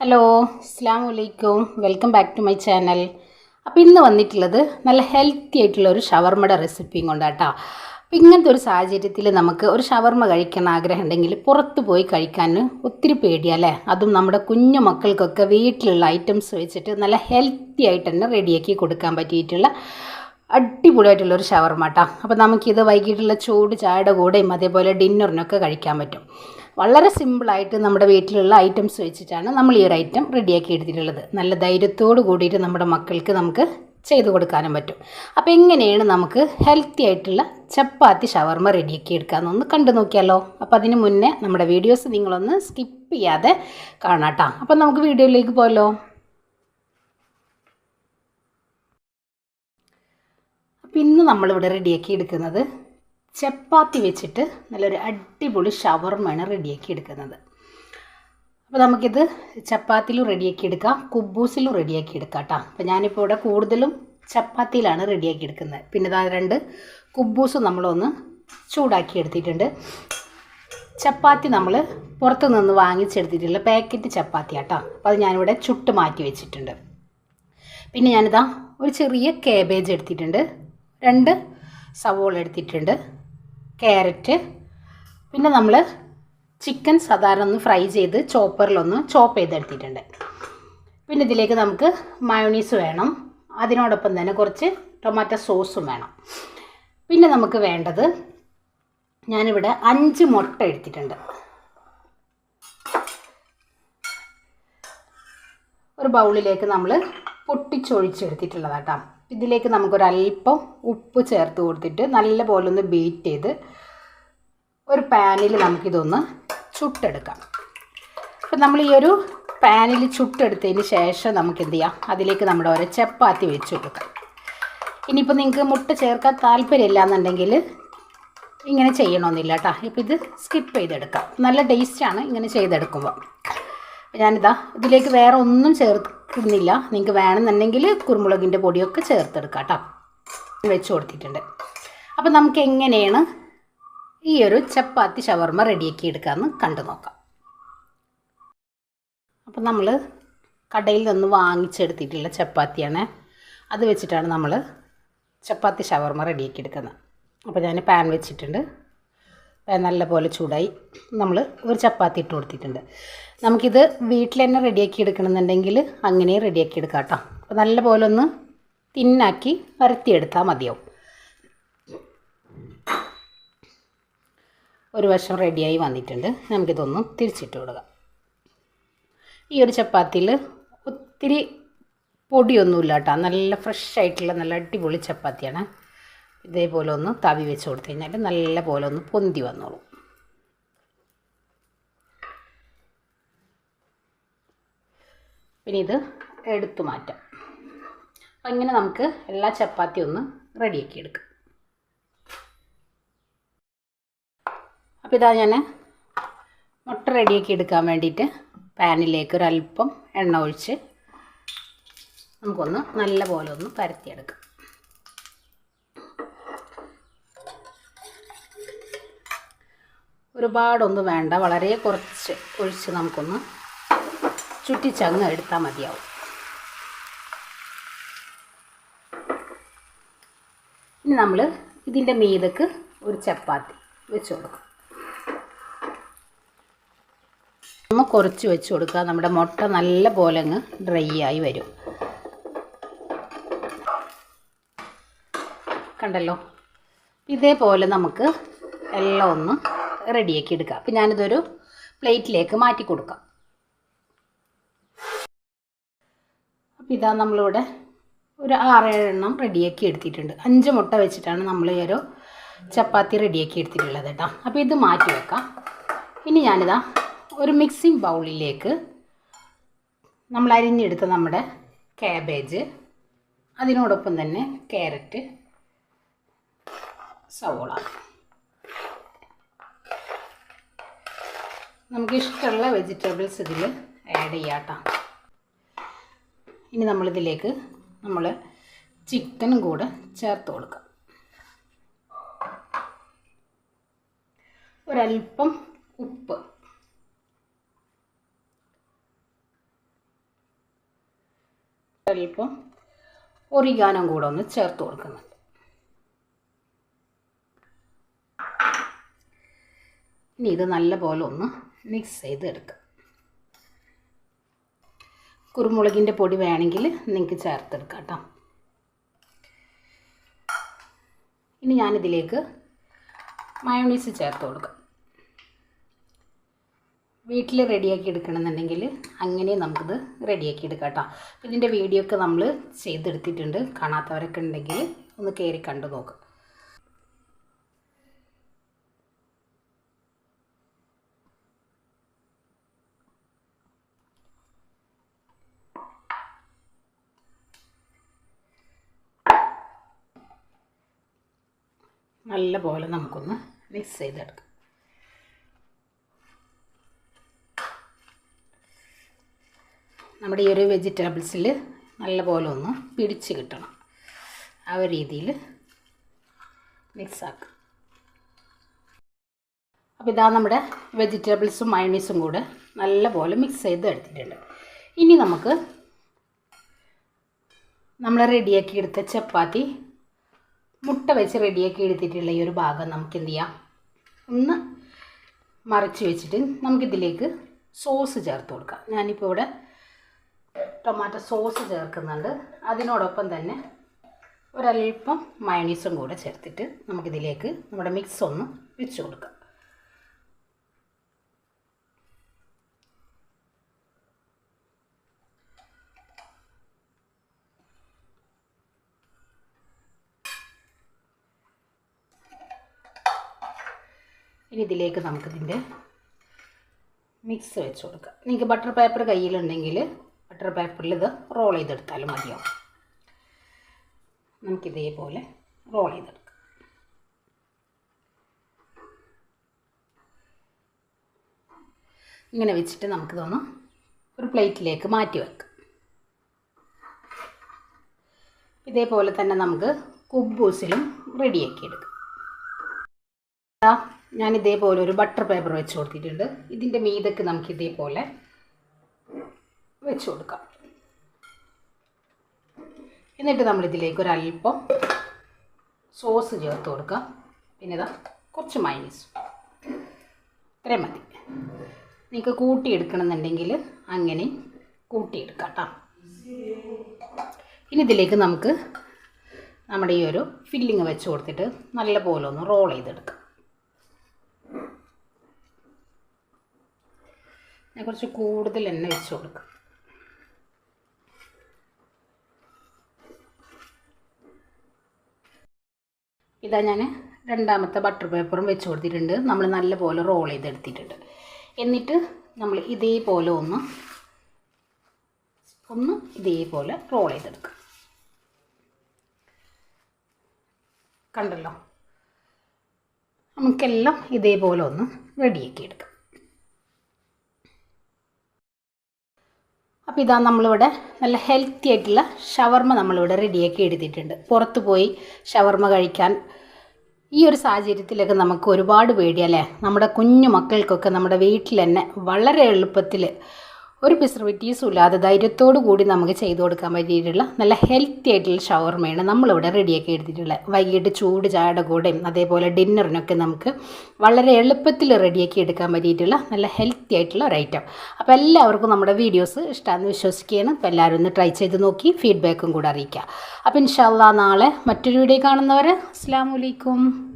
Hello അസ്സാം വലൈക്കും welcome back to my channel. അപ്പോൾ ഇന്ന് വന്നിട്ടുള്ളത് നല്ല ഹെൽത്തി ആയിട്ടുള്ള ഒരു ഷവർമ്മയുടെ റെസിപ്പിയും കൊണ്ടാട്ടോ. അപ്പോൾ ഇങ്ങനത്തെ ഒരു സാഹചര്യത്തിൽ നമുക്ക് ഒരു ഷവർമ്മ കഴിക്കാൻ ആഗ്രഹം ഉണ്ടെങ്കിൽ പുറത്ത് പോയി കഴിക്കാൻ ഒത്തിരി പേടിയല്ലേ അതും നമ്മുടെ കുഞ്ഞു മക്കൾക്കൊക്കെ വീട്ടിലുള്ള ഐറ്റംസ് വെച്ചിട്ട് നല്ല ഹെൽത്തി ആയിട്ട് തന്നെ റെഡിയാക്കി കൊടുക്കാൻ പറ്റിയിട്ടുള്ള അടിപൊളിയായിട്ടുള്ള ഒരു ഷവർമ്മ കേട്ടോ അപ്പോൾ നമുക്കിത് വൈകിട്ടുള്ള ചൂട് ചായയുടെ കൂടെയും അതേപോലെ ഡിന്നറിനൊക്കെ കഴിക്കാൻ പറ്റും. വളരെ സിമ്പിളായിട്ട് നമ്മുടെ വീട്ടിലുള്ള ഐറ്റംസ് വെച്ചിട്ടാണ് നമ്മൾ ഈ ഒരു ഐറ്റം റെഡിയാക്കി എടുത്തിട്ടുള്ളത്. നല്ല ധൈര്യത്തോട് കൂടിയിട്ട് നമ്മുടെ മക്കൾക്ക് നമുക്ക് ചെയ്തു കൊടുക്കാനും പറ്റും. അപ്പോൾ എങ്ങനെയാണ് നമുക്ക് ഹെൽത്തി ആയിട്ടുള്ള ചപ്പാത്തി ഷവർമ റെഡിയാക്കി എടുക്കാമെന്നൊന്ന് കണ്ടു നോക്കിയാലോ. അപ്പോൾ അതിന് മുന്നേ നമ്മുടെ വീഡിയോസ് നിങ്ങളൊന്ന് സ്കിപ്പ് ചെയ്യാതെ കാണാട്ടോ അപ്പോൾ നമുക്ക് വീഡിയോയിലേക്ക് പോലോ അപ്പോൾ ഇന്ന് നമ്മളിവിടെ റെഡിയാക്കി എടുക്കുന്നത് ചപ്പാത്തി വെച്ചിട്ട് നല്ലൊരു അടിപൊളി ഷവർമയാണ് റെഡിയാക്കി എടുക്കുന്നത്. അപ്പോൾ നമുക്കിത് ചപ്പാത്തിയിലും റെഡിയാക്കി എടുക്കാം. കുബൂസിലും റെഡിയാക്കി എടുക്കാം കേട്ടോ അപ്പോൾ ഞാനിപ്പോൾ ഇവിടെ കൂടുതലും ചപ്പാത്തിയിലാണ് റെഡിയാക്കി എടുക്കുന്നത്. പിന്നെ ഇതാ രണ്ട് കുബൂസ് നമ്മളൊന്ന് ചൂടാക്കി എടുത്തിട്ടുണ്ട്. ചപ്പാത്തി നമ്മൾ പുറത്തു നിന്ന് വാങ്ങിച്ചെടുത്തിട്ടുള്ള പാക്കറ്റ് ചപ്പാത്തി കേട്ടോ അപ്പോൾ അത് ഞാനിവിടെ ചുട്ട് മാറ്റി വെച്ചിട്ടുണ്ട്. പിന്നെ ഞാനിതാ ഒരു ചെറിയ കേബേജ് എടുത്തിട്ടുണ്ട്. രണ്ട് സവോള എടുത്തിട്ടുണ്ട്. ക്യാരറ്റ് പിന്നെ നമ്മൾ ചിക്കൻ സാധാരണ ഒന്ന് ഫ്രൈ ചെയ്ത് ചോപ്പറിലൊന്ന് ചോപ്പ് ചെയ്തെടുത്തിട്ടുണ്ട്. പിന്നെ ഇതിലേക്ക് നമുക്ക് മയോണീസ് വേണം. അതിനോടൊപ്പം തന്നെ കുറച്ച് ടൊമാറ്റോ സോസും വേണം. പിന്നെ നമുക്ക് വേണ്ടത് ഞാനിവിടെ അഞ്ച് മുട്ട എടുത്തിട്ടുണ്ട്. ഒരു ബൗളിലേക്ക് നമ്മൾ പൊട്ടിച്ചൊഴിച്ചെടുത്തിട്ടുള്ളതാട്ടോ. ഇതിലേക്ക് നമുക്കൊരല്പം ഉപ്പ് ചേർത്ത് കൊടുത്തിട്ട് നല്ല പോലെ ഒന്ന് ബീറ്റ് ചെയ്ത് ഒരു പാനിൽ നമുക്കിതൊന്ന് ചുട്ടെടുക്കാം. അപ്പം നമ്മൾ ഈ ഒരു പാനിൽ ചുട്ടെടുത്തതിന് ശേഷം നമുക്ക് എന്ത് ചെയ്യാം അതിലേക്ക് നമ്മുടെ ഓരോ ചപ്പാത്തി വെച്ച് കൊടുക്കാം. ഇനിയിപ്പോൾ നിങ്ങൾക്ക് മുട്ട ചേർക്കാൻ താല്പര്യമില്ല എന്നുണ്ടെങ്കിൽ ഇങ്ങനെ ചെയ്യണമെന്നില്ല കേട്ടോ ഇപ്പോൾ ഇത് സ്കിപ്പ് ചെയ്തെടുക്കാം. നല്ല ടേസ്റ്റാണ് ഇങ്ങനെ ചെയ്തെടുക്കുമ്പോൾ ഞാനിതാ ഇതിലേക്ക് വേറെ ഒന്നും ചേർക്കുന്നില്ല. നിങ്ങൾക്ക് വേണമെന്നുണ്ടെങ്കിൽ കുരുമുളകിന്റെ പൊടിയൊക്കെ ചേർത്തെടുക്കാം കേട്ടോ. വെച്ച് കൊടുത്തിട്ടുണ്ട്. അപ്പോൾ നമുക്ക് എങ്ങനെയാണ് ഈ ഒരു ചപ്പാത്തി ഷവർമ റെഡിയാക്കി എടുക്കാമെന്ന് കണ്ടു നോക്കാം. അപ്പം നമ്മൾ കടയിൽ നിന്ന് വാങ്ങിച്ചെടുത്തിട്ടുള്ള ചപ്പാത്തിയാണ്. അത് വെച്ചിട്ടാണ് നമ്മൾ ചപ്പാത്തി ഷവർമ റെഡിയാക്കി എടുക്കുന്നത്. അപ്പോൾ ഞാൻ പാൻ വെച്ചിട്ടുണ്ട്. പാൻ നല്ലപോലെ ചൂടായി. നമ്മൾ ഒരു ചപ്പാത്തി ഇട്ട് കൊടുത്തിട്ടുണ്ട്. നമുക്കിത് വീട്ടിൽ തന്നെ റെഡിയാക്കി എടുക്കണമെന്നുണ്ടെങ്കിൽ അങ്ങനെ റെഡിയാക്കി എടുക്കാം കേട്ടോ. അപ്പോൾ നല്ല പോലെ ഒന്ന് തിന്നാക്കി വരത്തിയെടുത്താൽ മതിയാവും. ഒരു വശം റെഡിയായി വന്നിട്ടുണ്ട്. നമുക്കിതൊന്ന് തിരിച്ചിട്ട് കൊടുക്കാം. ഈ ഒരു ചപ്പാത്തിയിൽ ഒത്തിരി പൊടിയൊന്നുമില്ല കേട്ടോ. നല്ല ഫ്രഷ് ആയിട്ടുള്ള നല്ല അടിപൊളി ചപ്പാത്തിയാണ്. ഇതേപോലെ ഒന്ന് തവി വെച്ച് കൊടുത്തു കഴിഞ്ഞാൽ നല്ല പോലെ ഒന്ന് പൊന്തി വന്നോളും. പിന്നെ ഇത് എടുത്തു മാറ്റാം. അപ്പം ഇങ്ങനെ നമുക്ക് എല്ലാ ചപ്പാത്തി ഒന്ന് റെഡിയാക്കി എടുക്കാം. അപ്പോൾ ഇതാ ഞാൻ മുട്ട റെഡിയാക്കി എടുക്കാൻ വേണ്ടിയിട്ട് പാനിലേക്ക് ഒരല്പം എണ്ണ ഒഴിച്ച് നമുക്കൊന്ന് നല്ല പോലെ ഒന്ന് പരത്തിയെടുക്കാം. ഒരുപാടൊന്നും വേണ്ട. വളരെ കുറച്ച് ഒഴിച്ച് നമുക്കൊന്ന് ചുറ്റിച്ചങ്ങ് എടുത്താൽ മതിയാവും. ഇനി നമ്മൾ ഇതിന്റെ മീതക്ക് ഒരു ചപ്പാത്തി വെച്ച് കൊടുക്കും. നമ്മൾ കുറച്ച് വെച്ച് കൊടുക്കുക. നമ്മുടെ മുട്ട നല്ല പോലെ അങ്ങ് ഡ്രൈ ആയി വരും. കണ്ടല്ലോ? ഇതേപോലെ നമുക്ക് എല്ലാം ഒന്ന് റെഡിയാക്കി എടുക്കുക അപ്പം ഞാനിതൊരു പ്ലേറ്റിലേക്ക് മാറ്റി കൊടുക്കാം. അപ്പം ഇതാ നമ്മളിവിടെ ഒരു ആറേഴെണ്ണം റെഡിയാക്കി എടുത്തിട്ടുണ്ട്. അഞ്ച് മുട്ട വെച്ചിട്ടാണ് നമ്മൾ ഈ ഒരു ചപ്പാത്തി റെഡിയാക്കി എടുത്തിട്ടുള്ളത് കേട്ടോ. അപ്പോൾ ഇത് മാറ്റി വെക്കാം. ഇനി ഞാനിതാ ഒരു മിക്സിംഗ് ബൗളിലേക്ക് നമ്മൾ അരിഞ്ഞെടുത്ത നമ്മുടെ കാബേജ് അതിനോടൊപ്പം തന്നെ ക്യാരറ്റ് സവോള. നമുക്ക് ഇഷ്ടമുള്ള വെജിറ്റബിൾസ് ഇതിൽ ആഡ് ചെയ്യാം കേട്ടോ ഇനി നമ്മളിതിലേക്ക് നമ്മൾ ചിക്കനും കൂടെ ചേർത്ത് കൊടുക്കാം. ഒരല്പം ഉപ്പ്. ഒരല്പം ഒറിഗാനും കൂടെ ഒന്ന് ചേർത്ത് കൊടുക്കുന്നുണ്ട്. ഇനി ഇത് നല്ലപോലെ ഒന്ന് മിക്സ് ചെയ്ത് എടുക്കുക കുരുമുളകിന്റെ പൊടി വേണമെങ്കിൽ നിങ്ങൾക്ക് ചേർത്തെടുക്കാം കേട്ടോ. ഇനി ഞാനിതിലേക്ക് മയോണീസ് ചേർത്ത് കൊടുക്കാം. വീട്ടിൽ റെഡിയാക്കി എടുക്കണമെന്നുണ്ടെങ്കിൽ അങ്ങനെ നമുക്കിത് റെഡിയാക്കി എടുക്കാം കേട്ടോ. ഇതിന്റെ വീഡിയോ ഒക്കെ നമ്മൾ ചെയ്തെടുത്തിട്ടുണ്ട്. കാണാത്തവരൊക്കെ ഉണ്ടെങ്കിൽ ഒന്ന് കയറി കണ്ടു നോക്കുക നല്ല പോലെ നമുക്കൊന്ന് മിക്സ് ചെയ്തെടുക്കാം. നമ്മുടെ ഈ ഒരു വെജിറ്റബിൾസിൽ നല്ല പോലെ ഒന്ന് പിടിച്ച് കിട്ടണം. ആ ഒരു രീതിയിൽ മിക്സാക്കാം. അപ്പോൾ ഇതാ നമ്മുടെ വെജിറ്റബിൾസും മയണീസും കൂടെ നല്ല പോലെ മിക്സ് ചെയ്ത് എടുത്തിട്ടുണ്ട് ഇനി നമുക്ക് നമ്മൾ റെഡിയാക്കി എടുത്ത ചപ്പാത്തി മുട്ട വെച്ച് റെഡിയാക്കി എടുത്തിട്ടുള്ള ഈ ഒരു ഭാഗം നമുക്ക് എന്ത് ചെയ്യാം ഒന്ന് മറിച്ച് വെച്ചിട്ട് നമുക്കിതിലേക്ക് സോസ് ചേർത്ത് കൊടുക്കാം. ഞാനിപ്പോൾ ഇവിടെ ടൊമാറ്റോ സോസ് ചേർക്കുന്നുണ്ട്. അതിനോടൊപ്പം തന്നെ ഒരല്പം മയണീസും കൂടെ ചേർത്തിട്ട് നമുക്കിതിലേക്ക് നമ്മുടെ മിക്സ് ഒന്ന് വെച്ച് കൊടുക്കാം. ഇനി ഇതിലേക്ക് നമുക്കിതിന്റെ മിക്സ് വെച്ച് കൊടുക്കാം. നിങ്ങൾക്ക് ബട്ടർ പേപ്പർ കയ്യിലുണ്ടെങ്കിൽ ബട്ടർ പേപ്പറിൽ ഇത് റോൾ ചെയ്തെടുത്താലും മതിയാവും. നമുക്കിതേപോലെ റോൾ ചെയ്തെടുക്കാം. ഇങ്ങനെ വെച്ചിട്ട് നമുക്കിതൊന്ന് ഒരു പ്ലേറ്റിലേക്ക് മാറ്റി വെക്കാം. ഇതേപോലെ തന്നെ നമുക്ക് കുബൂസിലും റെഡിയാക്കി എടുക്കാം. ഞാൻ ഇതേപോലെ ഒരു ബട്ടർ പേപ്പർ വെച്ച് കൊടുത്തിട്ടുണ്ട്. ഇതിന്റെ മീതൊക്കെ നമുക്ക് ഇതേപോലെ വെച്ച് കൊടുക്കാം. എന്നിട്ട് നമ്മളിതിലേക്ക് ഒരല്പം സോസ് ചേർത്ത് കൊടുക്കാം. പിന്നെ ഇതാ കുറച്ച് മൈനീസ് ഇത്രയും മതി. നിങ്ങൾക്ക് കൂട്ടിയെടുക്കണമെന്നുണ്ടെങ്കിൽ അങ്ങനെ കൂട്ടിയെടുക്കാം കേട്ടോ ഇനി ഇതിലേക്ക് നമുക്ക് നമ്മുടെ ഈ ഒരു ഫില്ലിങ് വെച്ച് കൊടുത്തിട്ട് നല്ല പോലെ ഒന്ന് റോൾ ചെയ്തെടുക്കാം. ഞാൻ കുറച്ച് കൂടുതൽ എണ്ണ വെച്ച് കൊടുക്കാം. ഇതാ ഞാൻ രണ്ടാമത്തെ ബട്ടർ പേപ്പറും വെച്ച് കൊടുത്തിട്ടുണ്ട്. നമ്മൾ നല്ല പോലെ റോൾ ചെയ്തെടുത്തിട്ടുണ്ട്. എന്നിട്ട് നമ്മൾ ഇതേപോലെ ഒന്ന് ഒന്ന് ഇതേപോലെ റോൾ ചെയ്തെടുക്കുക കണ്ടല്ലോ? നമുക്കെല്ലാം ഇതേപോലെ ഒന്ന് റെഡിയാക്കി എടുക്കാം. അപ്പോൾ ഇതാ നമ്മളിവിടെ നല്ല ഹെൽത്തി ആയിട്ടുള്ള ഷവർമ നമ്മളിവിടെ റെഡിയാക്കി എടുത്തിട്ടുണ്ട്. പുറത്ത് പോയി ഷവർമ കഴിക്കാൻ ഈ ഒരു സാഹചര്യത്തിലൊക്കെ നമുക്ക് ഒരുപാട് പേടിയല്ലേ നമ്മുടെ കുഞ്ഞു മക്കൾക്കൊക്കെ നമ്മുടെ വീട്ടിൽ തന്നെ വളരെ എളുപ്പത്തിൽ ഒരു പ്രിസർവേറ്റീവ്സും ഇല്ലാതെ ധൈര്യത്തോടു കൂടി നമുക്ക് ചെയ്തു കൊടുക്കാൻ പറ്റിയിട്ടുള്ള നല്ല ഹെൽത്തി ആയിട്ടുള്ള ഷവർമയാണ് നമ്മളിവിടെ റെഡിയാക്കി എടുത്തിട്ടുള്ളത്. വൈകിട്ട് ചൂട് ചായയുടെ കൂടെയും അതേപോലെ ഡിന്നറിനൊക്കെ നമുക്ക് വളരെ എളുപ്പത്തിൽ റെഡിയാക്കി എടുക്കാൻ പറ്റിയിട്ടുള്ള നല്ല ഹെൽത്തി ആയിട്ടുള്ള ഒരു ഐറ്റം അപ്പോൾ എല്ലാവർക്കും നമ്മുടെ വീഡിയോസ് ഇഷ്ടമാണെന്ന് വിശ്വസിക്കുകയാണ്. അപ്പോൾ എല്ലാവരും ഒന്ന് ട്രൈ ചെയ്ത് നോക്കി ഫീഡ്ബാക്കും കൂടെ അറിയിക്കുക. അപ്പോൾ ഇൻഷാല്ലാ നാളെ മറ്റൊരു വീഡിയോ കാണുന്നവരെ അസ്സാം വലൈക്കും